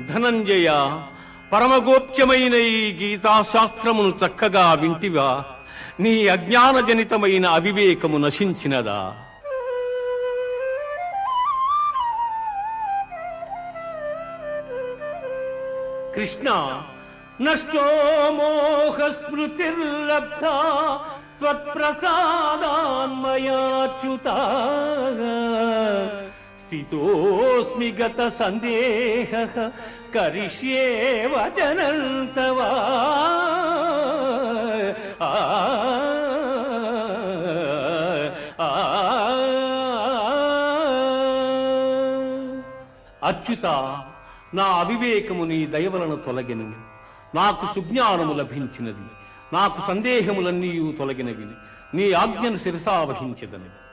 ధనంజయ పరమగోప్యమైన ఈ గీతాశాస్త్రమును చక్కగా వింటివా. నీ అజ్ఞానజనితమైన అవివేకము నశించినదా. కృష్ణ నష్టో మోహ స్మృతిర్లబ్ధ త్వత్ప్రసాదాన్మయాచ్యుత. స్థితోస్మి గత సందేహ కరిష్యే వచనంతవా? ఆ, ఆ, అచ్యుత నా అవివేకము నీ దయవలన తొలగెను. నాకు సుజ్ఞానము లభించినది. నాకు సందేహములన్నీ తొలగినవి. నీ ఆజ్ఞను శిరసావహించదని